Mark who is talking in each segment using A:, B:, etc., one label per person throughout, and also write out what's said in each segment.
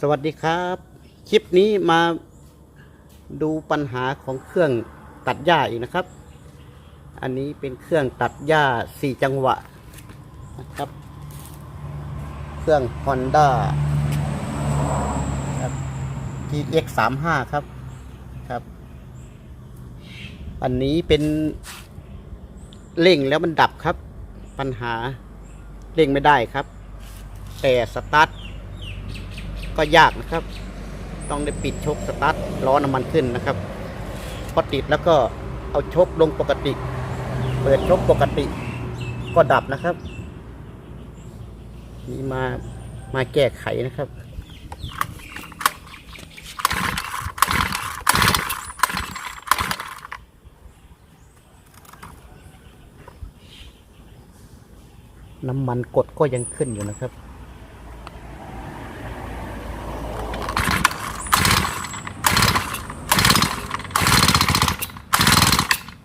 A: สวัสดีครับ คลิปนี้มาดูปัญหาของเครื่องตัดหญ้าอีกนะครับ อันนี้เป็นเครื่องตัดหญ้าสี่จังหวะนะครับ เครื่อง Honda ครับ TX 3 5 ครับครับ อันนี้เป็นเร่งแล้วมันดับครับ ปัญหาเร่งไม่ได้ครับ แต่สตาร์ท ก็ยากนะครับ ต้องได้ปิดชกสตาร์ทล้อน้ำมันขึ้นนะครับพอติดแล้วก็เอาชกลงปกติ เปิดชกปกติ ก็ดับนะครับนี่มามาแก้ไขนะครับน้ำมันกดก็ยังขึ้นอยู่นะครับ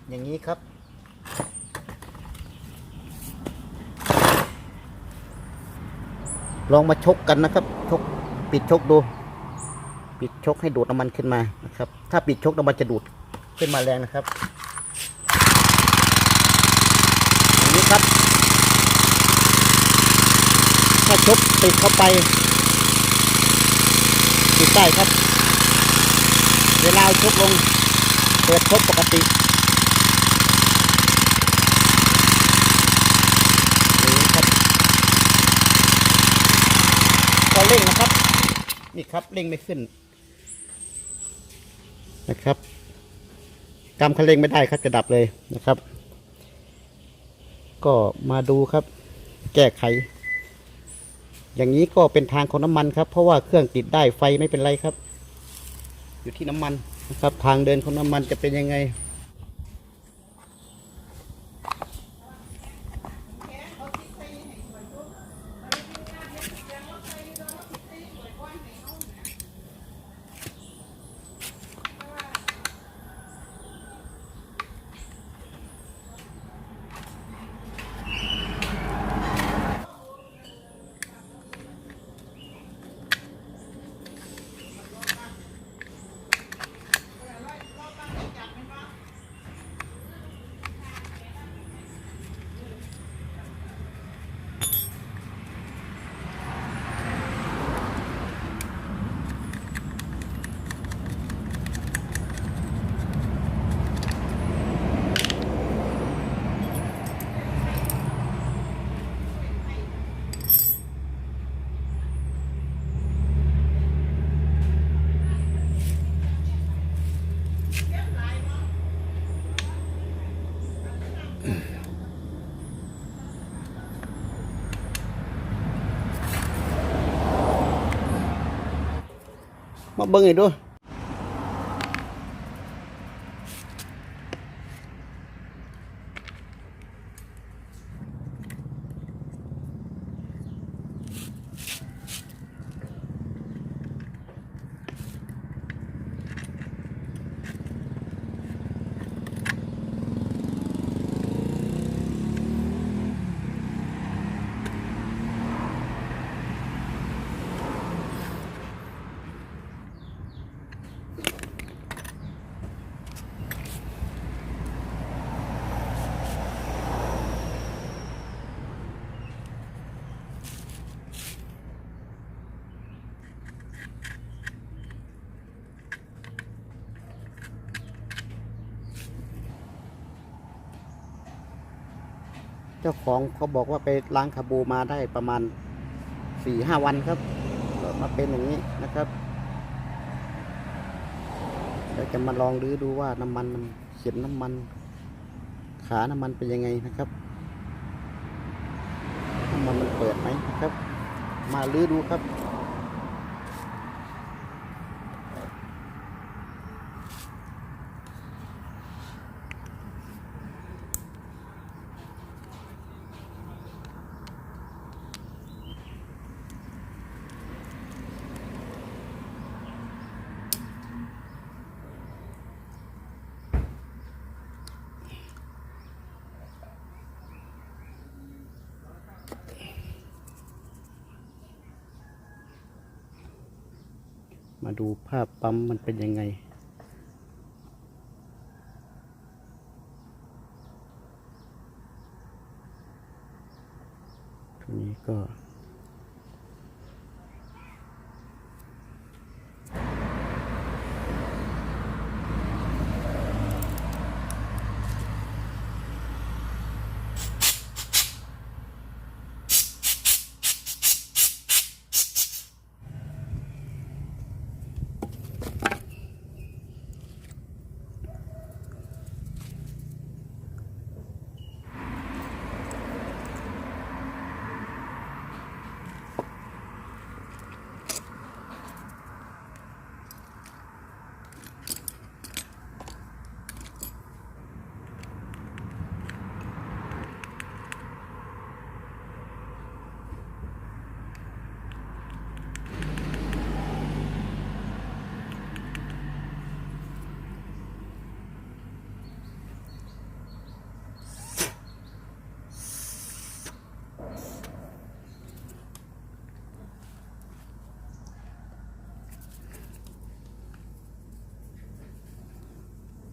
A: อย่างนี้ ครับ ลองมาชกกันนะครับ ชกปิดชกดู ปิดชกให้ดูดน้ำมันขึ้นมานะครับ ถ้าปิดชกน้ำมันจะดูดขึ้นมาแรงนะครับอย่างนี้ครับ ถ้าชกติดเข้าไปติดได้ครับ เวลาเอาชกลงเปิดชกปกตินี่ครับ ก็เร่งนะครับ นี่ครับเร่งไม่ขึ้น นะครับกำคันเร่งไม่ได้ครับจะดับเลยนะครับ ก็มาดูครับ แก้ไข อย่างนี้ก็เป็นทางของน้ำมันครับ เพราะว่าเครื่องติดได้ไฟไม่เป็นไรครับ อยู่ที่น้ำมันนะครับ ทางเดินของน้ำมันจะเป็นยังไง มา จ้าของเขาบอกว่าไปล้างคาบูมาได้ประมาณสี่ห้าวันครับมาเป็นอย่างนี้นะครับเดี๋ยวจะมาลองรื้อดูว่าน้ำมันมันเขียนน้ำมัน ขาน้ำมันเป็นยังไงนะครับน้ำมันมันเปิดไหมนะครับ มารื้อดูครับ มาดูภาพปั๊มมันเป็นยังไง ตรงนี้ก็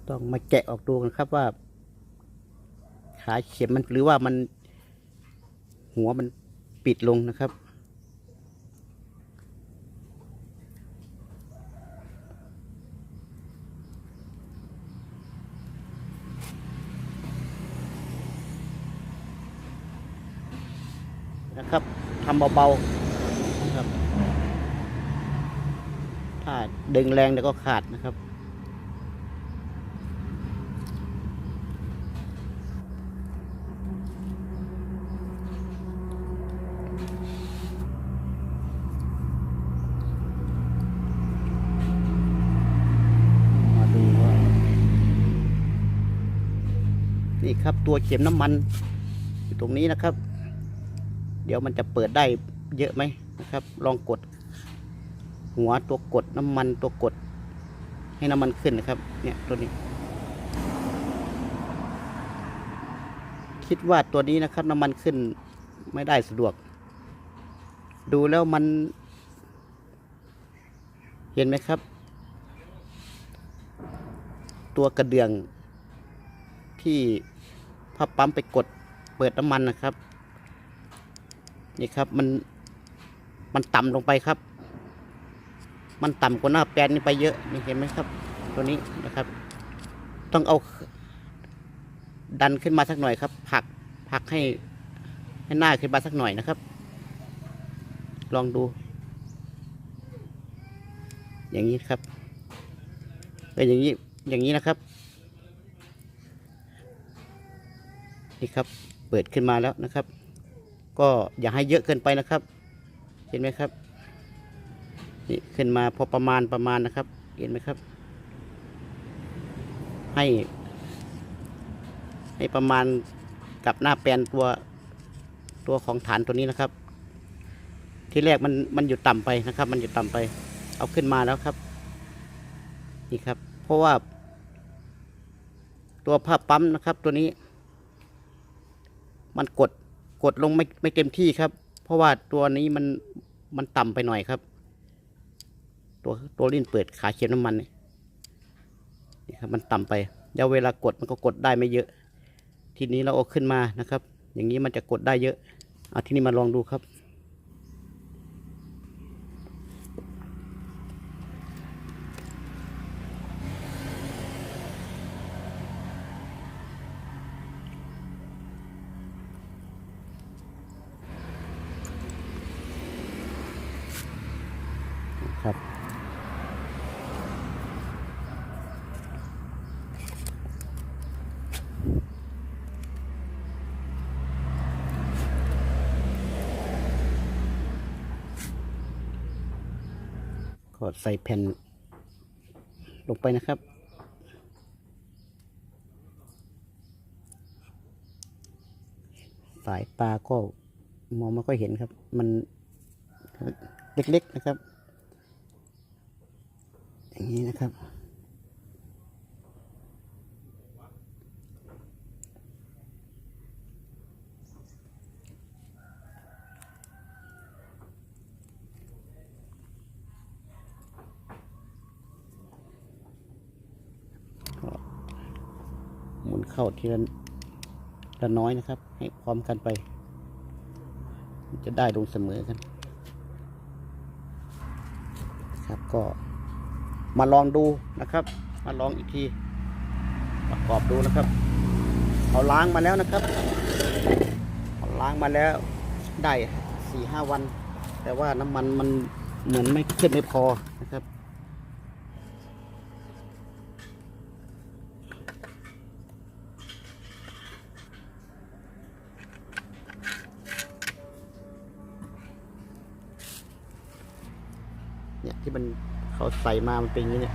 A: ต้องมาแกะออกดูกันครับว่า ขาเข็มมันหรือว่ามัน หัวมันปิดลงนะครับ นะครับทำเบาๆนะครับถ้าดึงแรงเดี๋ยวก็ขาดนะครับ มาดูว่า นี่ครับ ตัวเข็มน้ำมันอยู่ตรงนี้นะครับ เดี๋ยวมันจะเปิดได้เยอะไหมนะครับ ลองกด หัวตัวกดน้ำมันตัวกด ให้น้ำมันขึ้นนะครับ เนี่ยตัวนี้ คิดว่าตัวนี้นะครับ น้ำมันขึ้นไม่ได้สะดวก ดูแล้วมัน เห็นไหมครับ ตัวกระเดื่องที่ พับปั๊มไปกดเปิดน้ำมันนะครับ นี่ครับมันมันต่ำลงไปครับ มันต่ำกว่าหน้าแปลนนี่ไปเยอะนี่เห็นไหมครับ ตัวนี้นะครับ ต้องเอา ดันขึ้นมาสักหน่อยครับผักผักให้ให้หน้าขึ้นมาสักหน่อยนะครับ ลองดู อย่างนี้ครับเอออย่างนี้อย่างนี้นะครับ นี่ครับเปิดขึ้นมาแล้วนะครับ ก็อย่าให้เยอะเกินไปนะครับ เห็นไหมครับนี่ขึ้นมาพอประมาณประมาณนะครับ เห็นไหมครับ ให้ ให้ประมาณกับหน้าแปลนตัวตัวของฐานตัวนี้นะครับ ที่แรกมันมันอยู่ต่ำไปนะครับ มันอยู่ต่ำไป เอาขึ้นมาแล้วครับนี่ครับ เพราะว่า ตัวผ้าปั๊มนะครับ ตัวนี้ มันกดกดลงไม่ไม่เต็มที่ครับ เพราะว่าตัวนี้มันมันต่ำไปหน่อยครับ ตัวตัวลิ้นเปิดขาเขียน้ำมันนี่ครับมันต่ำไปแล้วเวลากดมันก็กดได้ไม่เยอะ ทีนี้เราเอาขึ้นมานะครับ อย่างนี้มันจะกดได้เยอะเอาทีนี้มาลองดูครับ็ใส่แผ่นลงไปนะครับ สายปลาก็มองไม่ค่อยเห็นครับ มันเล็กๆนะครับ อย่างนี้นะครับ เข้าทีละละน้อยนะครับ ให้พร้อมกันไป จะได้ลงเสมอกันครับก็มาลองดูนะครับ มาลองอีกทีประกอบดูนะครับเอาล้างมาแล้วนะครับเอาล้างมาแล้วได้สี่ห้าวัน แต่ว่าน้ำมันมันเหมือนไม่ขึ้นไม่พอนะครับ ที่มันเขาใส่มามันเป็นอย่างนี้เนี่ย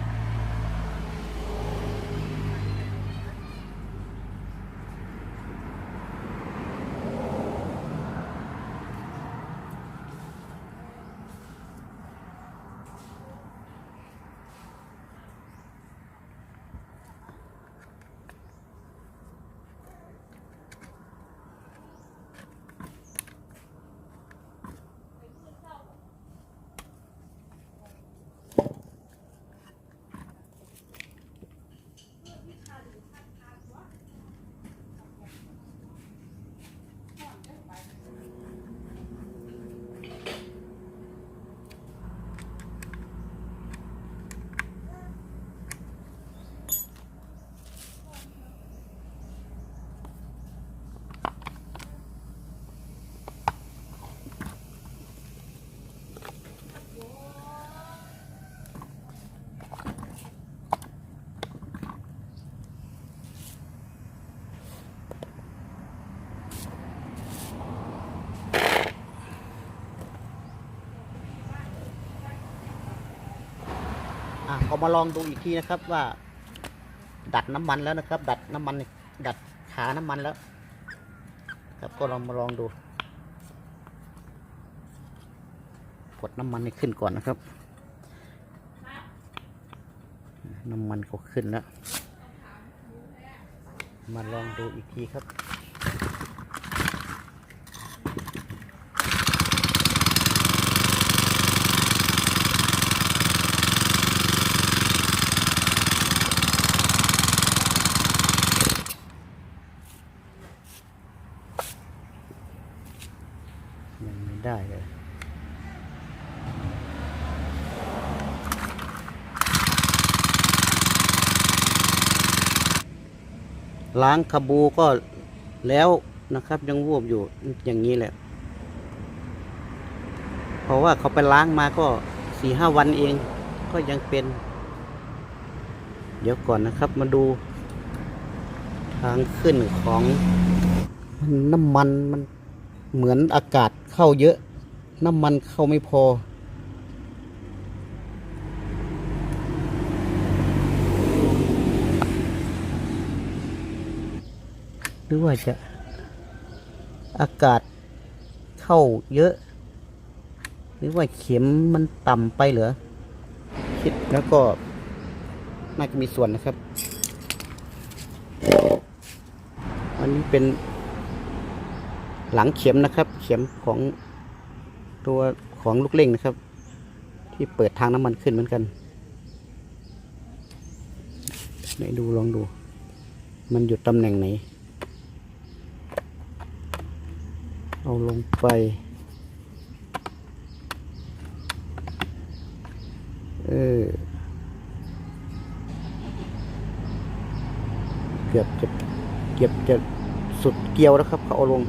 A: มาลองดูอีกทีนะครับว่า ดัดน้ำมันแล้วนะครับ ดัดน้ำมัน ดัดขาน้ำมันแล้ว ครับก็ลองมาลองดู กดน้ำมันให้ขึ้นก่อนนะครับ น้ำมันก็ขึ้นแล้ว มาลองดูอีกทีครับ ยังไม่ได้เลย ล้างคาบูก็แล้วนะครับ ยังวูบอยู่อย่างนี้แหละ เพราะว่าเขาไปล้างมาก็สี่ห้าวันเอง ก็ยังเป็น เดี๋ยวก่อนนะครับ มาดู ทางขึ้นของน้ำมันมันเหมือนอากาศเข้าเยอะ น้ำมันเข้าไม่พอ หรือว่าจะอากาศเข้าเยอะ หรือว่าเข็มมันต่ำไปเหรอคิดแล้วก็น่าจะมีส่วนนะครับ อันนี้เป็นหลังเข็มนะครับ เข็มของตัวของลูกเล่งนะครับ ที่เปิดทางน้ำมันขึ้นเหมือนกันไหนดูลองดู มันอยู่ตำแหน่งไหน เอาลงไป เออ เกือบจะเกือบจะสุดเกลียวแล้วครับ เขาเอาลง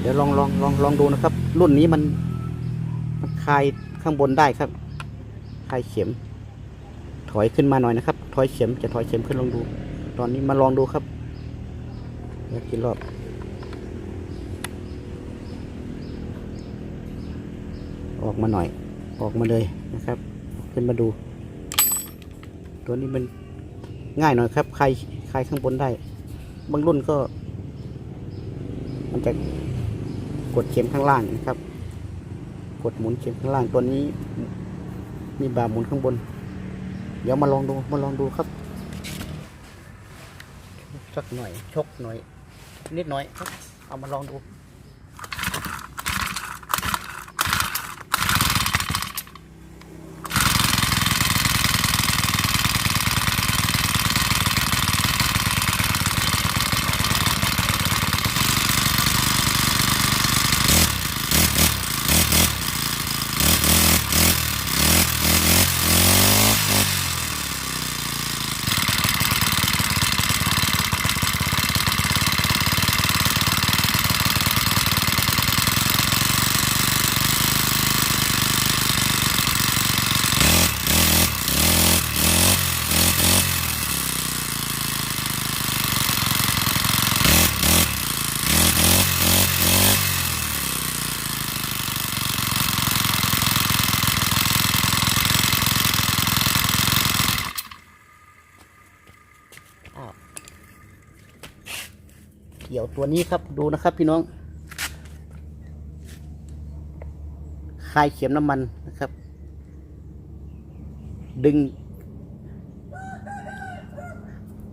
A: เดี๋ยวลองลองลองลองดูนะครับ รุ่นนี้มันมันคลายข้างบนได้ครับคลายเข็ม ถอยขึ้นมาหน่อยนะครับ ถอยเข็มจะถอยเข็มขึ้นลองดู ตอนนี้มาลองดูครับเดี๋ยวกี่รอบ ออกมาหน่อย ออกมาเลยนะครับ ขึ้นมาดู ตัวนี้มันง่ายหน่อยครับคลายคลายข้างบนได้ บางรุ่นก็ มันจะกดเข็มข้างล่างนะครับ กดหมุนเข็มข้างล่างตัวนี้ มีบาหมุนข้างบน เดี๋ยวมาลองดูมาลองดูครับสักหน่อยชกหน่อยนิดหน่อยครับ เอามาลองดู เกี่ยวตัวนี้ครับดูนะครับพี่น้องคลายเข็มน้ำมันนะครับ ดึง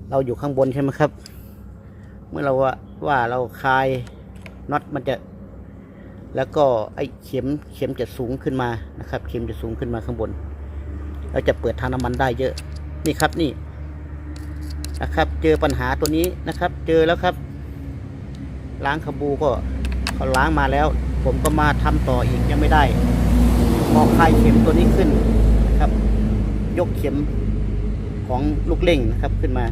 A: เราอยู่ข้างบนใช่ไหมครับ เมื่อเราว่าว่าเราคลายน็อตมันจะ แล้วก็ไอ้เข็มเข็มจะสูงขึ้นมานะครับ เข็มจะสูงขึ้นมาข้างบน เราจะเปิดทางน้ำมันได้เยอะ นี่ครับนี่นะครับ เจอปัญหาตัวนี้นะครับ เจอแล้วครับ ล้างขบูก็เขาล้างมาแล้ว ผมก็มาทำต่ออีกยังไม่ได้มอคลายเข็มตัวนี้ขึ้นครับ ยกเข็มของลูกเล่งนะครับขึ้นมา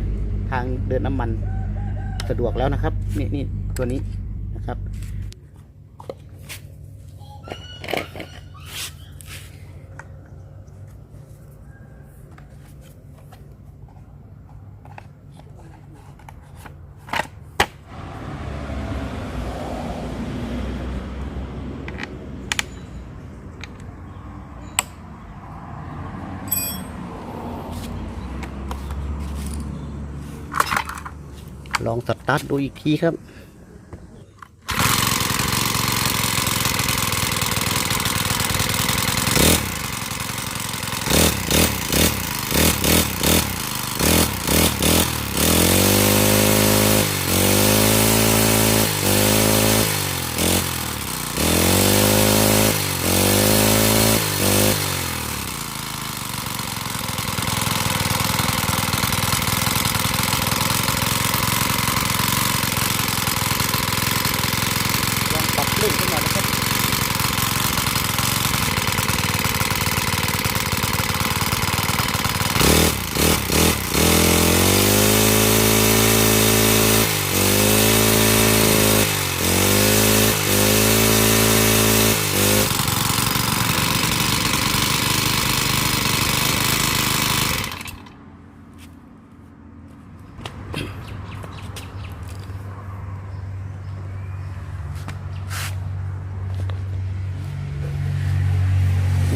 A: ทางเดินน้ำมันสะดวกแล้วนะครับนี่นี่ตัวนี้นะครับ ลองสตาร์ทดูอีกทีครับ ลองปรับเร่งขึ้นหน่อยนะครับ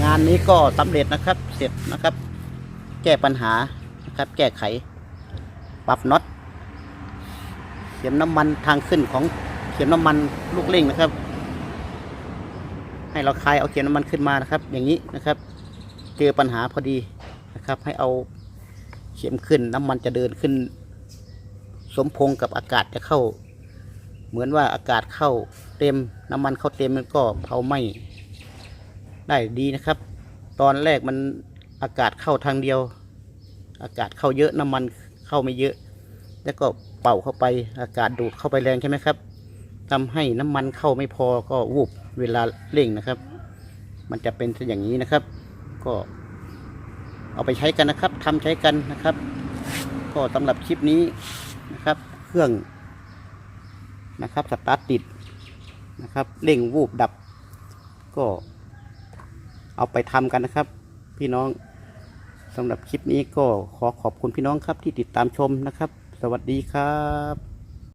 A: งานนี้ก็สำเร็จนะครับ เสร็จนะครับ แก้ปัญหานะครับ แก้ไข ปรับน็อตเข็มน้ำมันทางขึ้นของเข็มน้ำมันลูกเร่งนะครับ ให้เราคลายเอาเข็มน้ำมันขึ้นมานะครับ อย่างนี้นะครับ เจอปัญหาพอดีนะครับ ให้เอาเข็มขึ้นน้ำมันจะเดินขึ้น สมพงกับอากาศจะเข้า เหมือนว่าอากาศเข้าเต็มน้ำมันเข้าเต็มมันก็เผาไหม้ได้ดีนะครับ ตอนแรกมันอากาศเข้าทางเดียว อากาศเข้าเยอะน้ำมันเข้าไม่เยอะ แล้วก็เป่าเข้าไปอากาศดูดเข้าไปแรงใช่ไหมครับทำให้น้ำมันเข้าไม่พอก็วูบเวลาเร่งนะครับ มันจะเป็นอย่างนี้นะครับ ก็เอาไปใช้กันนะครับทำใช้กันนะครับ ก็สำหรับคลิปนี้นะครับ เครื่องนะครับสตาร์ทติดนะครับเร่งวูบดับก็ เอาไปทำกันนะครับ พี่น้องสำหรับคลิปนี้ก็ขอขอบคุณพี่น้องครับที่ติดตามชมนะครับ สวัสดีครับ